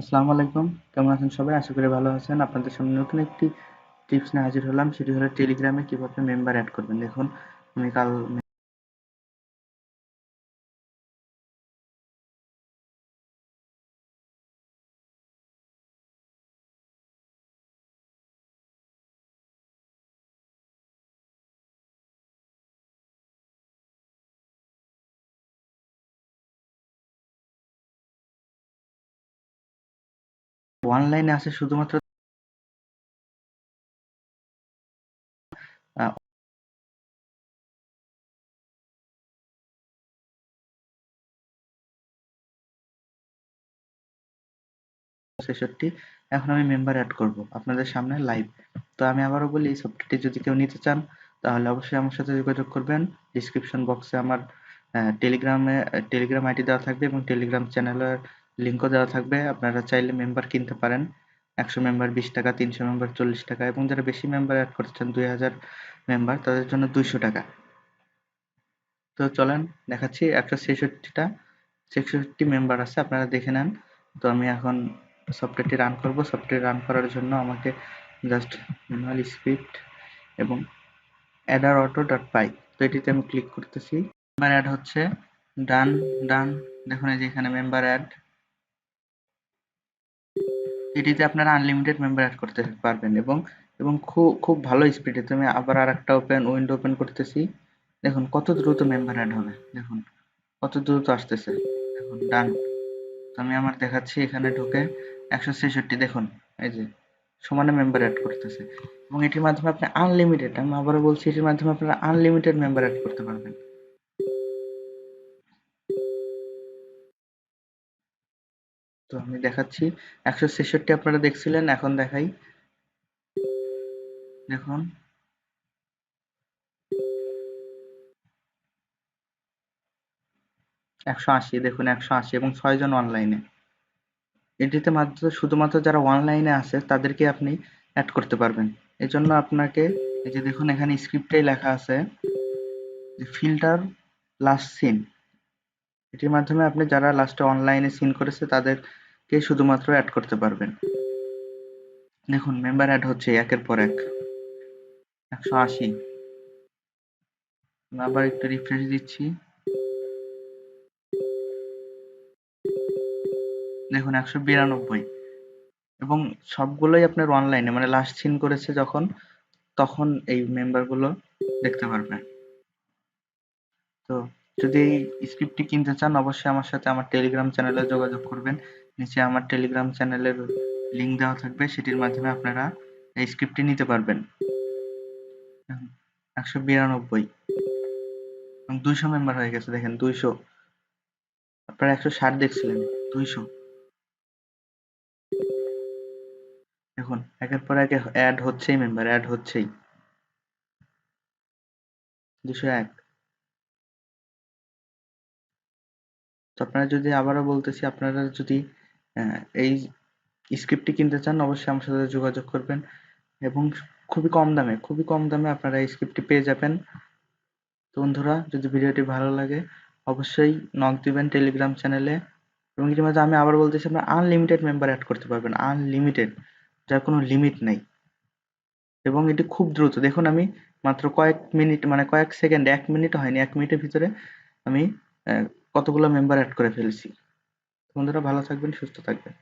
আসসালামু আলাইকুম। কেমন আছেন সবাই? আশা করি ভালো আছেন। আপনাদের সামনে নতুন একটি টিপস নিয়ে হাজির হলাম। সেটি হলো টেলিগ্রামে কীভাবে মেম্বার অ্যাড করবেন। দেখুন, আমি কাল অনলাইনে আছে শুধুমাত্র ছেষট্টি এখন আমি মেম্বার অ্যাড করব, আপনাদের সামনে লাইভ তো আমি আবারও বলি, এই সফটওয়্যারটি যদি কেউ নিতে চান, তাহলে অবশ্যই আমার সাথে যোগাযোগ করবেন। ডিসক্রিপশন বক্সে আমার টেলিগ্রামে টেলিগ্রাম আইডি দেওয়া থাকবে এবং টেলিগ্রাম চ্যানেলের লিঙ্কও দেওয়া থাকবে। আপনারা চাইলে মেম্বার কিনতে পারেন। একশো মেম্বার বিশ টাকা, তিনশো মেম্বার চল্লিশ টাকা এবং যারা বেশি মেম্বার অ্যাড করতে দুই হাজার মেম্বার তাদের জন্য দুইশো টাকা। তো চলেন, দেখাচ্ছি একশো ছেষট্টিটা, ছেষট্টি মেম্বার আছে, আপনারা দেখে নেন। তো আমি এখন সফটওয়্যারটি রান করব। সফটওয়্যার রান করার জন্য আমাকে জাস্ট ম্যানুয়াল স্ক্রিপ্ট এবং অ্যাডার অটো ডট পাই তো এটিতে আমি ক্লিক করতেছি। মেম্বার অ্যাড হচ্ছে ডান ডান দেখুন, এই যে এখানে মেম্বার অ্যাড এটিতে আপনারা আনলিমিটেড মেম্বার অ্যাড করতে পারবেন এবং এবং খুব খুব ভালো স্পিডে তুমি আবার আর একটা ওপেন উইন্ডো ওপেন করতেছি। দেখুন, কত দ্রুত মেম্বার অ্যাড হবে। দেখুন, কত দ্রুত আসতেছে। দেখুন ডান আমি আমার দেখাচ্ছি, এখানে ঢুকে একশো ছেষট্টি। দেখুন, এই যে, সমানে মেম্বার অ্যাড করতেছে। এবং এটির মাধ্যমে আপনি আনলিমিটেড আমি আবারও বলছি, এটির মাধ্যমে আপনারা আনলিমিটেড মেম্বার অ্যাড করতে পারবেন। তো আমি দেখাচ্ছি। একশো ছেষট্টি আপনারা দেখছিলেন, এখন দেখাই। দেখুন। একশো আশি, দেখুন একশো আশি এবং ছয়জন অনলাইনে। এটিতে মাত্র, শুধুমাত্র যারা অনলাইনে আছে, তাদেরকে আপনি অ্যাড করতে পারবেন। এই জন্য আপনাকে, এই যে দেখুন, এখানে স্ক্রিপ্টেই লেখা আছে যে ফিল্টার লাস্ট সিন এটির মাধ্যমে আপনি যারা লাস্টে অনলাইনে সিন করেছে তাদেরকে শুধুমাত্র অ্যাড করতে পারবেন। দেখুন মেম্বার অ্যাড হচ্ছে একের পর এক। একশো আশি। আবার একটু রিফ্রেশ দিচ্ছি। দেখুন, একশো বিরানব্বই। এবং সবগুলোই আপনার অনলাইনে মানে লাস্ট সিন করেছে যখন, তখন এই মেম্বারগুলো দেখতে পারবেন। তো যদি এই স্ক্রিপ্টটি কিনতে চান, অবশ্যই আমার সাথে আমার টেলিগ্রাম চ্যানেলে যোগাযোগ করবেন। নিচে আমার টেলিগ্রাম চ্যানেলের লিঙ্ক দেওয়া থাকবে, সেটির মাধ্যমে আপনারা এই স্ক্রিপ্টটি নিতে পারবেন। একশো বিরানব্বই। দুইশো মেম্বার হয়ে গেছে, দেখেন, দুইশো। আপনারা একশো ষাট দেখছিলেন, দুইশো। দেখুন, একের পর এক অ্যাড হচ্ছেই মেম্বার অ্যাড হচ্ছেই। দুশো এক। তো আপনারা যদি আবারও বলতেছি, আপনারা যদি এই স্ক্রিপ্টটি কিনতে চান, অবশ্যই আমার সাথে যোগাযোগ করবেন। এবং খুবই কম দামে, খুবই কম দামে আপনারা এই স্ক্রিপ্টটি পেয়ে যাবেন। তো বন্ধুরা, যদি ভিডিওটি ভালো লাগে, অবশ্যই নক দিবেন টেলিগ্রাম চ্যানেলে এবং এটির মধ্যে আমি আবার বলতেছি, আপনারা আনলিমিটেড মেম্বার অ্যাড করতে পারবেন আনলিমিটেড যার কোনো লিমিট নেই। এবং এটি খুব দ্রুত, দেখুন আমি মাত্র কয়েক মিনিট মানে কয়েক সেকেন্ড এক মিনিট হয়নি, এক মিনিটের ভিতরে আমি কতগুলো মেম্বার অ্যাড করে ফেলেছি। বন্ধুরা ভালো থাকবেন সুস্থ থাকবেন।